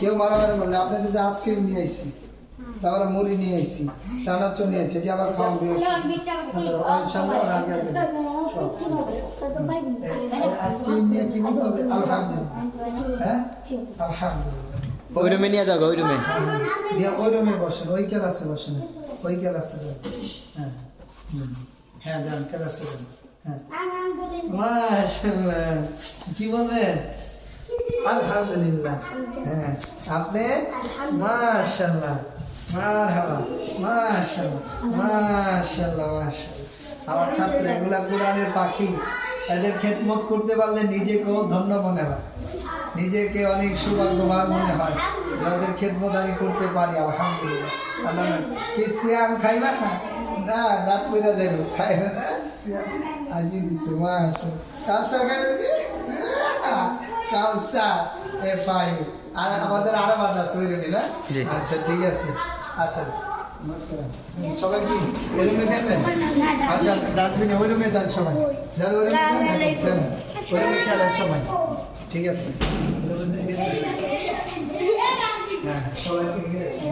কেউ মারামারি বললে আপনাদের যে আইসক্রিম নিয়ে আইসি তারপরে মুড়ি নিয়ে আইসি চানাচুর নিয়ে আইসি এটি আবার খাওয়ান দিয়ে আইসক্রিম নিয়ে কি বলতে হবে? আলহামদুলিল্লাহ। হ্যাঁ? আলহামদুলিল্লাহ। ওই রুমে নিয়ে যাও ওই রুমে। দিয়ে ওই রুমে বসেন ওই ক্লাসে বসেন। ওই ক্লাসে যান। হ্যাঁ। হ্যাঁ যান ক্লাসে যান। হ্যাঁ। মাশাআল্লাহ। কি বলবেন? আলহামদুলিল্লাহ। হ্যাঁ আপনি? মাশাআল্লাহ, মারহাবা, মাশাআল্লাহ মাশাআল্লাহ মাশাআল্লাহ। আমার ছাত্র এগুলা কোরআনের পাখি। এদের খেদমত করতে পারলে নিজেকেও ধন্য মনে হয়। নিজেকে অনেক সৌভাগ্যবান মনে হয়। যাদের খেদমত আমি করতে পারি, আলহামদুলিল্লাহ। আল্লাহ কি সিয়াম খাইবা না? না, দাঁত পইরা যাইব। খাইবা না? সিয়াম। আজি দিছে, মাশাআল্লাহ। কাউসার খাইবে কি এ ফাই আর আমাদের আরও বাদ আছে ওই জন্য না। আচ্ছা ঠিক আছে। আসেন। সবাই কি? ওই রুমে দেখবেন আচ্ছা ডাস্টবিনে ওই রুমে যান সবাই। ওই রুমে যান। ওই রুমে খেলেন সবাই। ঠিক আছে। হ্যাঁ সবাই ঠিক আছে?